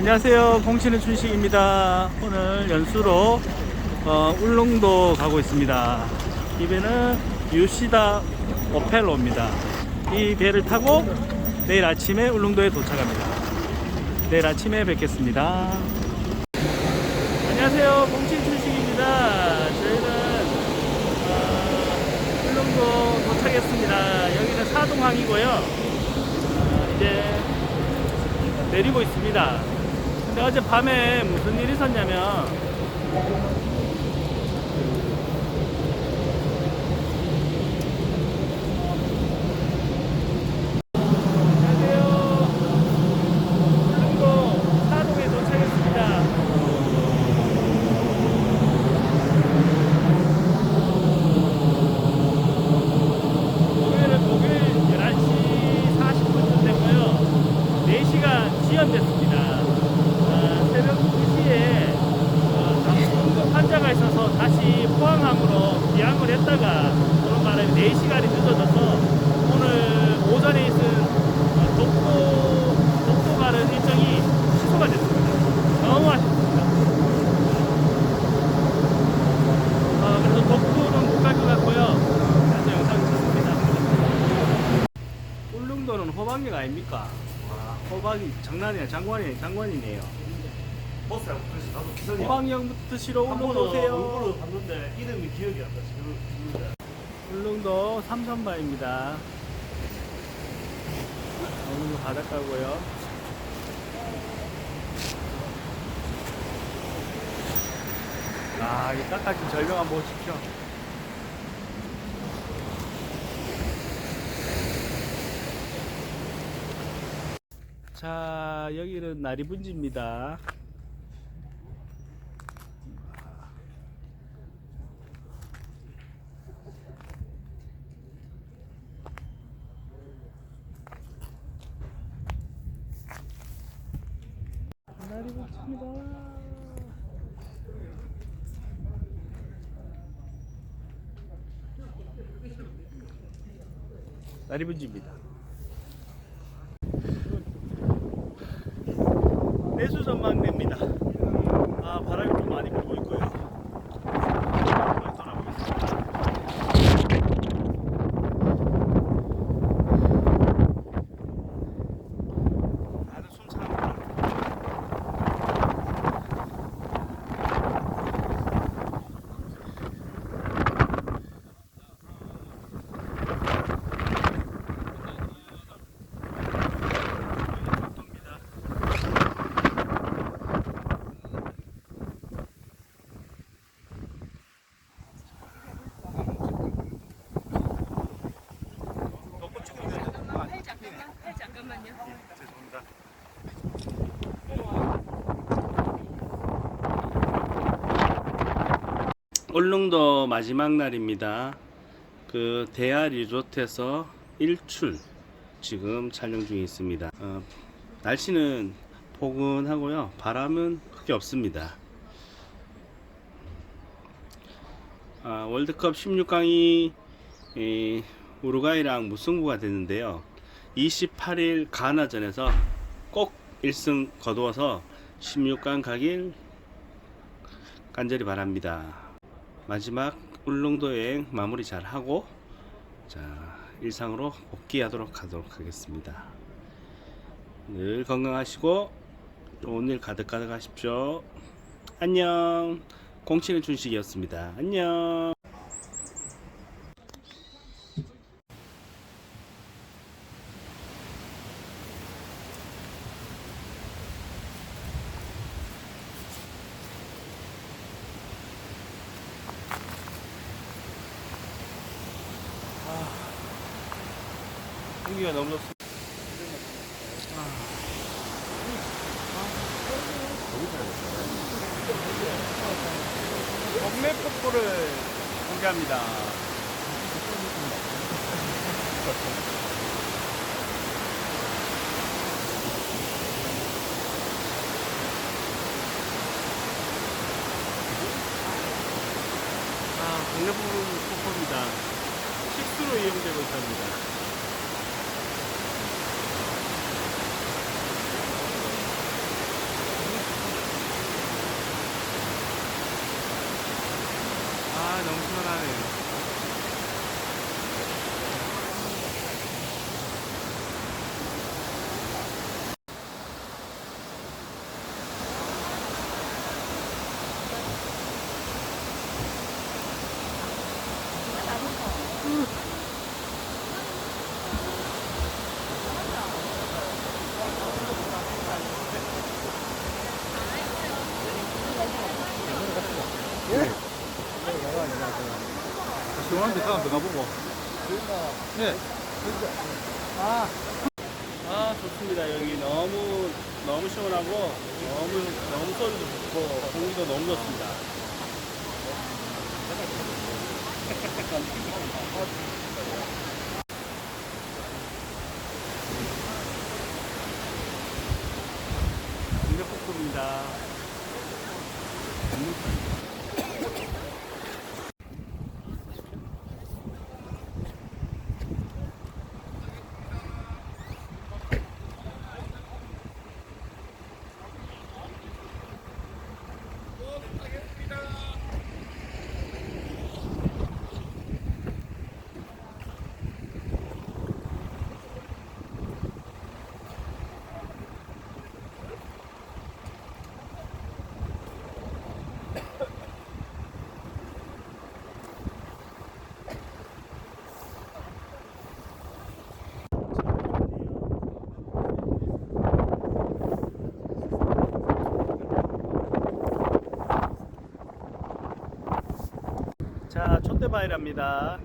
안녕하세요. 공치는 춘식입니다. 오늘 연수로 어, 울릉도 가고 있습니다. 이 배는 유시다 오펠로입니다. 이 배를 타고 내일 아침에 울릉도에 도착합니다. 내일 아침에 뵙겠습니다. 안녕하세요. 공치는 춘식입니다. 저희는 어, 울릉도 도착했습니다. 여기는 사동항이고요. 어, 이제 내리고 있습니다. 근데 어제 밤에 무슨 일이 있었냐면 안녕하세요. 울릉도 사동에 도착했습니다. 오늘은 목요일 11시 40분쯤 되고요. 4시간 지연됐습니다. 아, 새벽 2시에 어, 응급 환자가 있어서 다시 포항항으로 기항을 했다가 그런 바람에 4시간이 늦어져서 오늘 오전에 있은 어, 독도, 독도 가는 일정이 취소가 됐습니다. 너무 아쉽습니다. 어, 그래서 독도는 못 갈 것 같고요. 그래서 영상 찍습니다. 울릉도는 호박이가 아닙니까? 와, 호박이 장난이야, 장관이, 장관이네요. 버스라고 그래서 나도 기선이 호박형 드시러 한 울릉도 번은 오세요. 얼굴을 봤는데 이름이 기억이 안 나서 그런데 울릉도 삼선바입니다. 울릉도 바닷가고요. 아, 이 깎아진 절벽 한번 보십시오. 자, 여기는 나리분지입니다. 나리분지입니다. 나리분지입니다. 내수 전망대입니다. 아 바람이 좀 많이 불고 있고요. 한번 돌아보겠습니다. 아주 숨차합니다. 벚꽃 찍으면 되는 거 아니에요? 잠깐만, 팔 잠깐만요. 죄송합니다. 울릉도 마지막 날입니다. 그 대하 리조트에서 일출 지금 촬영 중에 있습니다. 어, 날씨는 포근하고요. 바람은 크게 없습니다. 아, 월드컵 16강이 에, 우루과이랑 무승부가 됐는데요. 28일 가나전에서 꼭 1승 거두어서 16강 가길 간절히 바랍니다. 마지막 울릉도 여행 마무리 잘 하고 자 일상으로 복귀하도록 하도록 하겠습니다. 늘 건강하시고 좋은 일 가득 가득 하십시오. 안녕. 공치는 준식이었습니다. 안녕. 공기가 너무 좋습니다. 동네 폭포를 공개합니다. 아, 동네 폭포입니다. 식수로 이용되고 있답니다. 시원하네요. 시원한데 사람 들어가보고. 네. 아 좋습니다 여기 너무 너무 시원하고 너무 너무 소리도 좋고 공기도 너무 좋습니다. 강력폭포입니다. Okay. 자, 촛대바위랍니다.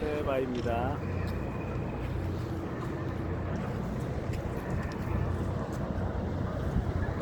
촛대바위입니다.